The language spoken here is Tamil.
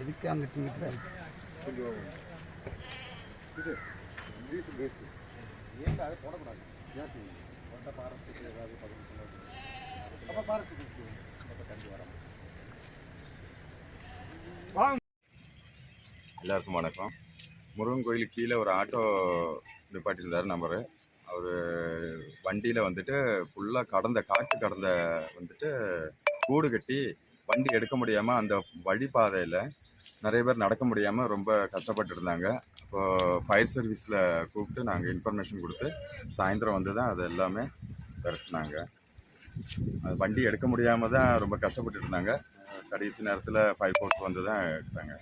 எதுக்கு அங்கிட்டு கொஞ்சம் இது இங்கிலீஷ் பேஸ்டு ஏன்டா அதை போடக்கூடாது? ஏன் ஃபாரஸ்ட்டுக்கு ஏதாவது பதிவு அப்போ அப்போ கண்டு வரோம். எல்லாருக்கும் வணக்கம். முருகன் கோயிலுக்கு கீழே ஒரு ஆட்டோ நிப்பாட்டியிருந்தார் நம்பரு அவர் வண்டியில் வந்துட்டு ஃபுல்லாக கடந்த காட்டு கடந்த வந்துட்டு கூடு கட்டி வண்டி எடுக்க முடியாமல் அந்த வழிபாதையில் நிறைய பேர் நடக்க முடியாமல் ரொம்ப கஷ்டப்பட்டு இருந்தாங்க அப்போது ஃபயர் சர்வீஸில் கூப்பிட்டு நாங்கள் இன்ஃபர்மேஷன் கொடுத்து சாயந்தரம் வந்து தான் அது எல்லாமே திரட்டினாங்க. அது வண்டி எடுக்க முடியாமல் தான் ரொம்ப கஷ்டப்பட்டு இருந்தாங்க கடைசி நேரத்தில் ஃபயர் ஃபோர்ஸ் வந்து தான் எடுத்தாங்க.